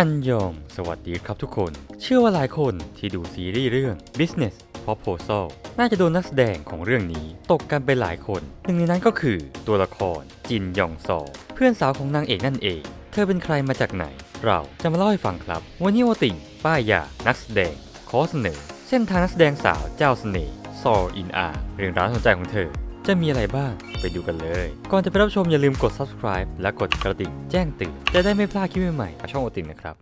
อันยอง สวัสดีครับทุกคน เชื่อว่าหลายคนที่ดูซีรีส์เรื่อง Business Proposal น่าจะโดนนักแสดงของเรื่องนี้ตกกันไปหลายคน หนึ่งในนั้นก็คือตัวละครจินยองซอ เพื่อนสาวของนางเอกนั่นเอง เธอเป็นใครมาจากไหน เราจะมาเล่าให้ฟังครับ วันนี้โอติงป้ายยา นักแสดง ขอเสนอ เส้นทางนักแสดงสาวเจ้าเสน่ห์ซออินอาเรื่องราวสนใจของเธอ จะมีอะไรบ้าง ไปดูกันเลย ก่อนจะไปรับชมอย่าลืมกด subscribe และกดกระดิ่งแจ้งเตือนจะได้ไม่พลาดคลิปใหม่ๆจากช่องโอตินนะครับ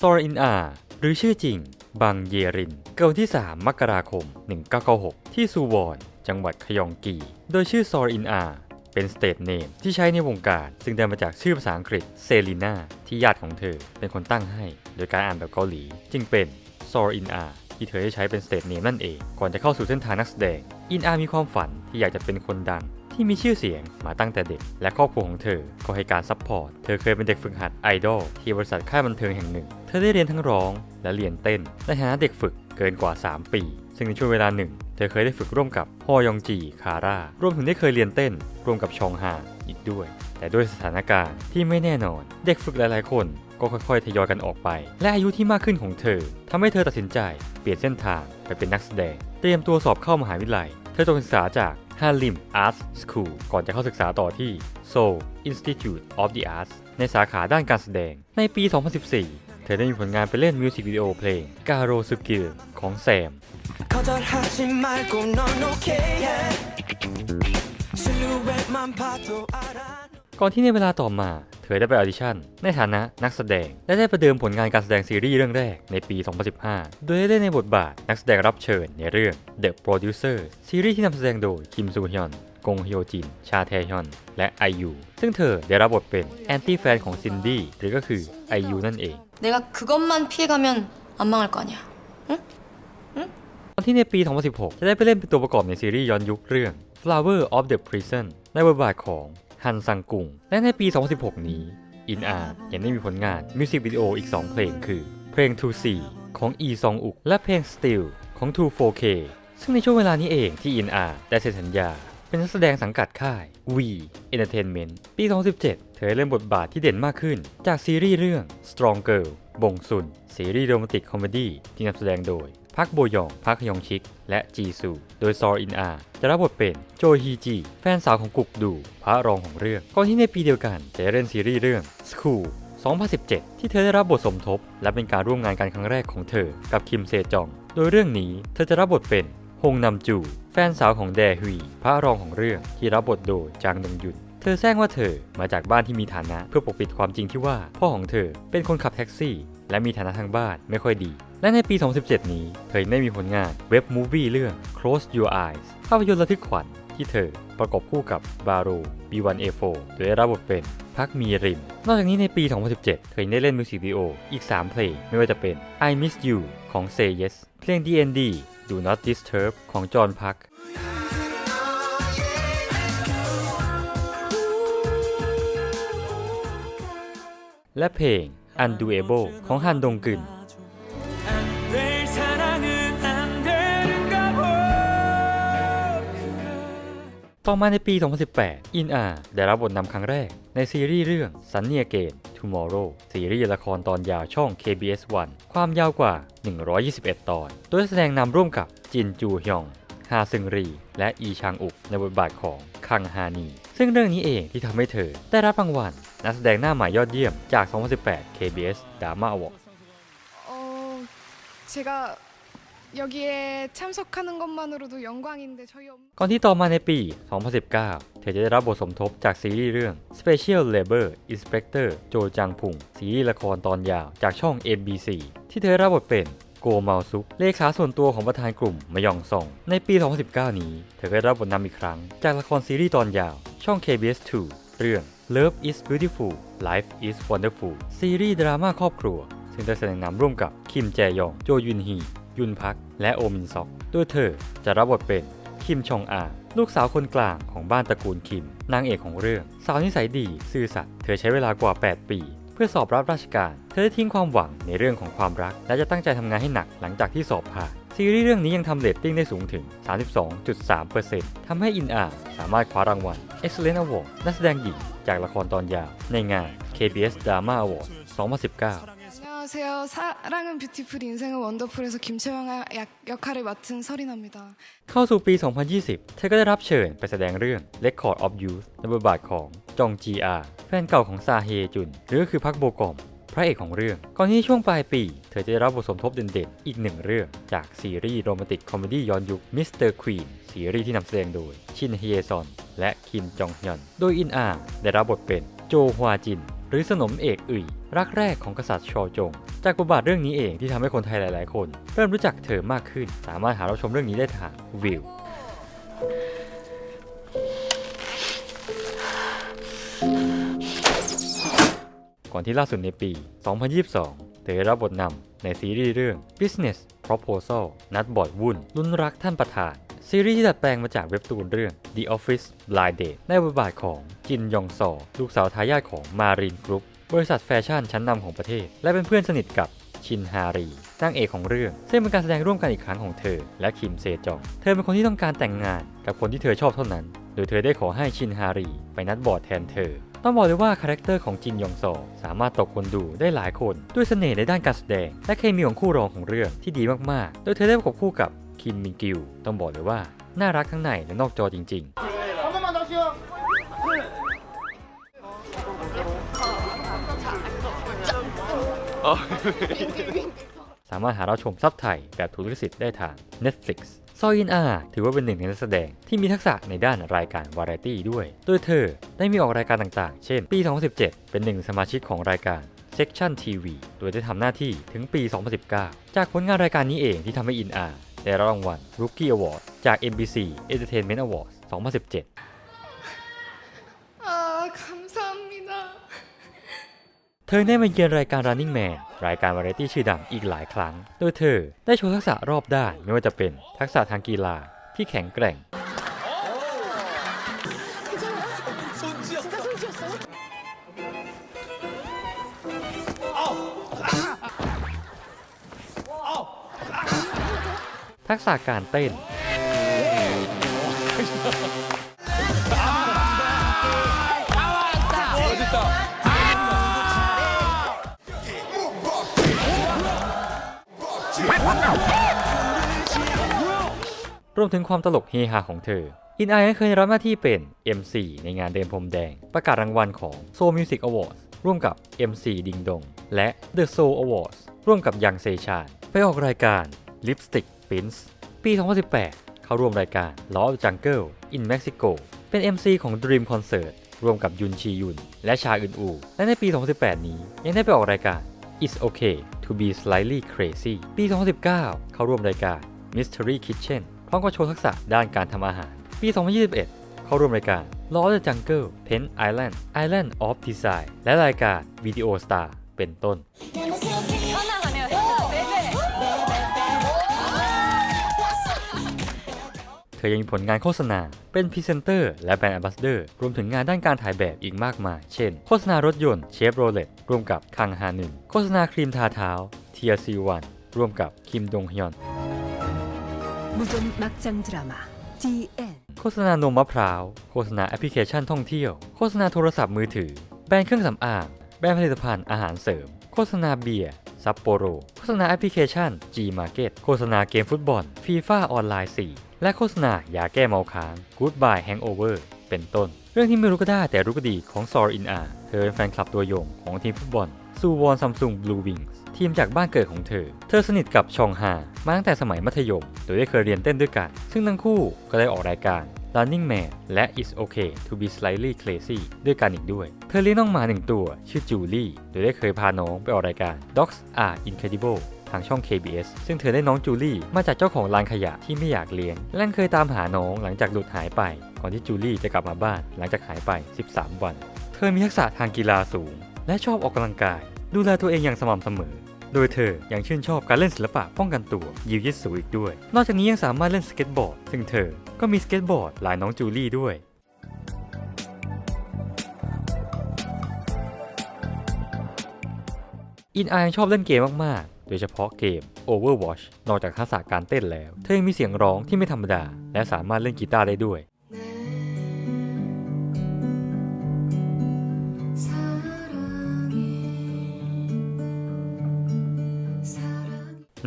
ซอรอินอาหรือชื่อจริง บังเยริน เกิดที่ 3 มกราคม 1996 ที่ซูวอน จังหวัดขยองกี โดยชื่อซอรอินอาเป็นสเตทเนมที่ใช้ในวงการ ซึ่งได้มาจากชื่อภาษาอังกฤษเซลีน่าที่ญาติของเธอเป็นคนตั้งให้ โดยการอ่านแบบเกาหลี จึงเป็น ซอร์อินอาที่เธอได้ใช้เป็นสเตทเนมนั่นเอง ก่อนจะเข้าสู่เส้นทางนักแสดง อินอามีความฝันที่อยากจะเป็นคนดังที่มีชื่อเสียงมาตั้งแต่เด็ก และครอบครัวของเธอก็ให้การซัพพอร์ต เธอเคยเป็นเด็กฝึกหัดไอดอลที่บริษัทค่ายบันเทิงแห่งหนึ่ง เธอได้เรียนทั้งร้องและเรียนเต้นในฐานะเด็กฝึกเกินกว่า 3 ปี ซึ่งในช่วงเวลาหนึ่ง เธอเคยได้ฝึกร่วมกับฮอยองจี คาร่า รวมถึงได้เคยเรียนเต้น ร่วมกับชองฮาอีกด้วย แต่ด้วยสถานการณ์ที่ไม่แน่นอน เด็กฝึกหลายๆคน ก็ค่อยๆ ทยอยกันออกไป และอายุที่มากขึ้นของเธอทำให้เธอตัดสินใจ เปลี่ยนเส้นทางไปเป็นนักแสดง เตรียมตัวสอบเข้ามหาวิทยาลัย เธอจบศึกษาจาก Halim Arts School ก่อนจะเข้าศึกษาต่อที่ Seoul Institute of the Arts ในสาขาด้านการแสดง ในปี 2014 เธอได้มีผลงานไปเล่นมิวสิกวิดีโอเพลง Garo s u k i l ของแซม 거절하지 말고 넌 okay yeah 실루엣만 봐도 알아 ก่อนที่ในเวลาต่อมา เธอได้ไปออดิชั่น ในฐานะนักแสดง และได้ประเดิมผลงานการแสดงซีรีส์เรื่องแรกในปี 2015 โดยได้เล่นในบทบาทนักแสดงรับเชิญในเรื่อง The Producer ซีรีส์ที่นำแสดงโดยคิมซูฮยอน กงฮโยจิน ชาแทฮยอน และไอยูซึ่งเธอได้รับบทเป็นแอนตี้แฟนของซินดี้หรือก็คือไอยูนั่นเอง 내가 그것만 피해가면 안 망할 거 아니야. ตอนที่ในปี 2016 จะได้ไปเล่นเป็นตัวประกอบในซีรีส์ย้อนยุคเรื่อง Flower of the Prison ในบทบาทของ ฮันซังกุง และในปี 2016 นี้ อินอายังได้มีผลงานมิวสิกวิดีโออีก 2 เพลงคือ เพลง To See ของ E ซองอุก และเพลง Still ของ2 4K ซึ่งในช่วงเวลานี้เองที่อินอาได้เซ็นสัญญา เป็นนักแสดงสังกัดค่าย V Entertainment ปี 2017 เธอได้เล่นบทบาทที่เด่นมากขึ้น จากซีรีส์เรื่อง Strong Girl บงซุน ซีรีส์โรแมนติกคอมเมดี้ที่นำแสดงโดย พักโบยอง พักฮยองชิก และจีซู โดยซออินอา จะรับบทเป็นโจฮีจี แฟนสาวของกุกดู พระรองของเรื่องก่อนที่ในปีเดียวกันจะได้เล่นซีรีส์เรื่อง School 2017 ที่เธอได้รับบทสมทบ และเป็นการร่วมงานกันครั้งแรกของเธอ กับคิมเซจอง โดยเรื่องนี้เธอจะรับบทเป็นฮงนำจู แฟนสาวของแดฮุย พระรองของเรื่องที่รับบทโดยจางดงยุนเธอแซงว่าเธอมาจากบ้านที่มีฐานะเพื่อปกปิดความจริงที่ว่า พ่อของเธอเป็นคนขับแท็กซี่ และมีฐานะทางบ้านไม่ค่อยดี และในปี 2017 นี้เธอยังได้มีผลงานเว็บมูฟวี่เรื่อง Close Your Eyes ภาพยนตร์ระทึกขวัญที่เธอประกอบคู่กับบาโร B1A4 โดยได้รับบทเป็นพักมีริมนอกจากนี้ในปี 2017 เธอยังได้เล่นมิวสิกวิดีโออีก 3 เพลง ไม่ว่าจะเป็น I Miss You ของ Say Yes เพลง DND Do Not Disturb ของจอห์นพักและเพลง Undoable ของฮันดงกึน ต่อมาในปี 2018 อินอาได้รับบทนำครั้งแรกในซีรีส์เรื่อง Sunny Again Tomorrow ซีรีส์ละครตอนยาวช่อง KBS 1ความยาวกว่า 121 ตอน โดยแสดงนำร่วมกับจินจูฮยองฮาซึงรี และอีชางอุกในบทบาทของคังฮานี ซึ่งเรื่องนี้เองที่ทำให้เธอ ได้รับรางวัลนักแสดงหน้าใหม่ยอดเยี่ยมจาก 2018 KBS Drama Award 여기에 참석하는 것만으로도 영광인데 저희 엄마 ก่อนที่ต่อมาในปี 2019 เธอจะได้รับบทสมทบจากซีรีส์เรื่อง Special Labor Inspector โจจังพุง ซีรีส์ละครตอนยาวจากช่อง MBC ที่เธอได้รับบทเป็นโกเมาซุก เลขาส่วนตัวของประธานกลุ่มมยองซอง ในปี 2019 นี้ เธอก็ได้รับบทนำอีกครั้ง จากละครซีรีส์ตอนยาว ช่อง KBS 2 เรื่อง Love is Beautiful Life is Wonderful ซีรีส์ดราม่าครอบครัว ซึ่งได้แสดงนำร่วมกับคิมแจยอง โจยุนฮี ยุนพัก และโอมินซอก โดยเธอจะรับบทเป็นคิมชองอา ลูกสาวคนกลางของบ้านตระกูลคิม นางเอกของเรื่อง สาวนิสัยดี ซื่อสัตย์ เธอใช้เวลากว่า 8 ปี เพื่อสอบรับราชการ เธอได้ทิ้งความหวังในเรื่องของความรัก และจะตั้งใจทำงานให้หนักหลังจากที่สอบผ่าน ซีรีส์เรื่องนี้ยังทำเรตติ้งได้สูงถึง 32.3%ทำให้อินอาสามารถคว้ารางวัล Excellent Award นักแสดงหญิงจากละครตอนยาวในงาน KBS Drama Award 2019 안녕하세요. 사랑은 뷰티풀 인생은 원더풀에서 김채영 약- 역할을 맡은 서리나입니다. เข้าสู่ปี 2020 เธอก็ได้รับเชิญไปแสดงเรื่อง Record of Youth ในบทบาทของจองจีอาแฟนเก่าของซาเฮจุน หรือก็คือพักโบกอม พระเอกของเรื่อง ก่อนที่ช่วงปลายปี เธอจะได้รับบทสมทบเด่นๆ อีกหนึ่งเรื่อง จากซีรีส์โรแมนติกคอมเมดี้ย้อนยุค Mr. Queen ซีรีส์ที่นำแสดงโดย ชินเฮยซอน และคิมจองฮยอน โดยอินอาได้รับบทเป็นโจฮวาจิน หรือสนมเอกอึ่ยรักแรกของกษัตริย์ชอจง จากบทบาทเรื่องนี้เองที่ทำให้คนไทยหลาย ๆ คน เริ่มรู้จักเธอมากขึ้น สามารถหารับชมเรื่องนี้ได้ทางวิวก่อนที่ล่าสุดในปี 2022 เธอได้รับบทนำในซีรีส์เรื่อง Business Proposal นัดบอดวุ่นลุ้นรักท่านประธาน ซีรีส์ที่ดัดแปลงมาจากเว็บตูนเรื่อง The Office Blind Date ในบทบาทของจินยองซอ ลูกสาวทายาทของมารีนกรุ๊ปบริษัทแฟชั่นชั้นนำของประเทศ และเป็นเพื่อนสนิทกับชินฮารีนางเอกของเรื่อง ซึ่งเป็นการแสดงร่วมกันอีกครั้งของเธอ และคิมเซจอง เธอเป็นคนที่ต้องการแต่งงานกับคนที่เธอชอบเท่านั้น โดยเธอได้ขอให้ชินฮารีไปนัดบอร์ดแทนเธอ ต้องบอกเลยว่าคาแรคเตอร์ของจินยองซอสามารถตกคนดูได้หลายคน ด้วยเสน่ห์ในด้านการแสดง และเคมีของคู่รองของเรื่องที่ดีมากๆ โดยเธอได้ประกบคู่กับ คิมมินกิว ต้องบอกเลยว่า น่ารักทั้งในและนอกจอจริง ๆสามารถหาเรับชมซับไทยแบบถูกลิขสิทธิ์ได้ทาง Netflix ซอยินอาถือว่าเป็นหนึ่งในนักแสดงที่มีทักษะในด้านรายการวาไรตี้ด้วย โดยเธอได้มีออกรายการต่างๆ เช่น ปี 2017 เป็นหนึ่งสมาชิกของรายการ Section TV โดยได้ทำหน้าที่ถึงปี 2019 จากผลงานรายการนี้เองที่ทำให้อินอา ได้รับรางวัล Rookie Award จาก NBC Entertainment Awards 2017 아 감사합니다. เธอได้มาเยือนรายการ Running Man รายการวาไรตี้ชื่อดังอีกหลายครั้ง โดยเธอได้โชว์ทักษะรอบด้านไม่ว่าจะเป็นทักษะทางกีฬาที่แข็งแกร่ง ทักษะการเต้น รวมถึงความตลกเฮฮาของเธอ อินไอเคยรับหน้าที่เป็น MC ในงานเดินพรมแดง ประกาศรางวัลของ Soul Music Awards ร่วมกับ MC ดิงดง และ The Soul Awards ร่วมกับยังเซชานไปออกรายการ Lipstick Prince ปี 2018 เข้าร่วมรายการ Law of Jungle in Mexico เป็น MC ของ Dream Concert ร่วมกับยุนชียุน และชาอึนอู และในปี 2018 นี้ยังได้ไปออกรายการ It's Okay to be slightly crazy ปี 2019 เข้าร่วมรายการ Mystery Kitchen พร้อมกับโชว์ทักษะด้านการทำอาหาร ปี 2021 เข้าร่วมรายการ Law of the Jungle Pen Island Island of Design และรายการ Video Star เป็นต้น ธอยังมีผลงานโฆษณา เป็นพรีเซนเตอร์และแบรนด์แอมบาสเดอร์รวมถึงงานด้านการถ่ายแบบอีกมากมาย เช่น โฆษณารถยนต์เชฟโรเลตร่วมกับคังฮานึนโฆษณาครีมทาเท้าเทียซีวันร่วมกับคิมดงฮยอนโฆษณานมมะพร้าว โฆษณาแอปพลิเคชันท่องเที่ยว โฆษณาโทรศัพท์มือถือ แบรนด์เครื่องสำอาง แบรนด์ผลิตภัณฑ์อาหารเสริม โฆษณาเบียร์ซัปโปโร โฆษณาแอปพลิเคชัน G Market โฆษณาเกมฟุตบอลฟีฟ่าออนไลน์ 4 และโฆษณายาแก้เมาค้าง Goodbye Hangover เป็นต้น เรื่องที่ไม่รู้ก็ได้แต่รู้ก็ดีของซอร์อินอาเธอเป็นแฟนคลับตัวยงของทีมฟุตบอลซูวอนซัมซุงบลูวิงส์ทีมจากบ้านเกิดของเธอ เธอสนิทกับชองฮามาตั้งแต่สมัยมัธยม โดยได้เคยเรียนเต้นด้วยกัน ซึ่งทั้งคู่ก็ได้ออกรายการ Running Man และ It's Okay to be slightly crazy ด้วยกันอีกด้วย เธอเลี้ยงน้องหมาหนึ่งตัว ชื่อจูลี่ โดยได้เคยพาน้องไปออกรายการ Dogs are Incredible ทางช่อง KBS ซึ่งเธอได้น้องจูลี่มาจากเจ้าของร้านขยะที่ไม่อยากเลี้ยงและเคยตามหาน้องหลังจากหลุดหายไป ก่อนที่จูลี่จะกลับมาบ้านหลังจากหายไป 13 วัน เธอมีทักษะทางกีฬาสูง และชอบออกกำลังกาย ดูแลตัวเองอย่างสม่ำเสมอ โดยเธอยังชื่นชอบการเล่นศิลปะป้องกันตัวยิวยิสูอีกด้วย นอกจากนี้ยังสามารถเล่นสเก็ตบอร์ด ซึ่งเธอก็มีสเก็ตบอร์ดลายน้องจูลี่ด้วยอินไอยังชอบเล่นเกมมาก โดยเฉพาะเกม Overwatch นอกจากทักษะการเต้นแล้ว เธอยังมีเสียงร้องที่ไม่ธรรมดา และสามารถเล่นกีตาร์ได้ด้วย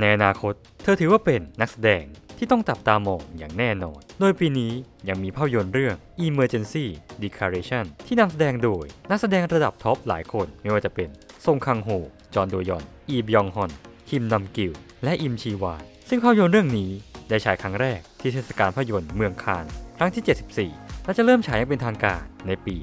ในอนาคต เธอถือว่าเป็นนักแสดงที่ต้องจับตามองอย่างแน่นอน โดยปีนี้ยังมีภาพยนตร์เรื่อง Emergency Declaration ที่นำแสดงโดยนักแสดงระดับท็อปหลายคนไม่ว่าจะเป็นซงคังโฮ จอห์นโดยอน อีบยองฮอน คิมนัมกิลและอิมชีวานซึ่งภาพยนตร์เรื่องนี้ได้ฉายครั้งแรกที่เทศกาลภาพยนตร์เมืองคานครั้งที่ 74 และจะเริ่มฉายอย่างเป็นทางการในปี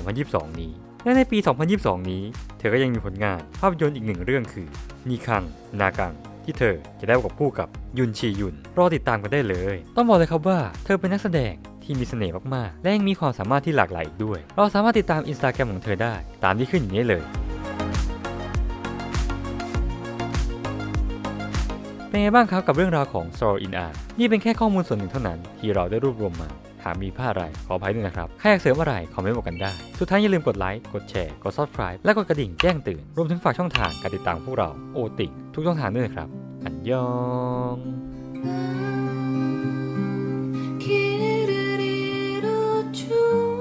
2022 นี้ และในปี 2022 นี้ เธอก็ยังมีผลงานภาพยนตร์อีกหนึ่งเรื่องคือนีคัง นากัง ที่เธอจะได้ประกบคู่กับยุนชียุน รอติดตามกันได้เลย ต้องบอกเลยครับว่าเธอเป็นนักแสดงที่มีเสน่ห์มากๆ และยังมีความสามารถที่หลากหลายอีกด้วย เราสามารถติดตามอินสตาแกรมของเธอได้ ตามที่ขึ้นอย่างนี้เลย เป็นไงบ้างครับกับเรื่องราวของ Sorrow in Art นี่เป็นแค่ข้อมูลส่วนหนึ่งเท่านั้น ที่เราได้รวบรวมมาหากมีผ้าอะไร ขออภัยด้วยนะครับ ใครอยากเสริมอะไร คอมเมนต์บอกกันได้ สุดท้ายอย่าลืมกดไลค์ กดแชร์ กดซับสไคร b e และกดกระดิ่งแจ้งเตือน รวมถึงฝากช่องทางการติดตามพวกเราโอติงทุกช่องทางด้วยนะครับ อันยองคิดเรื่อง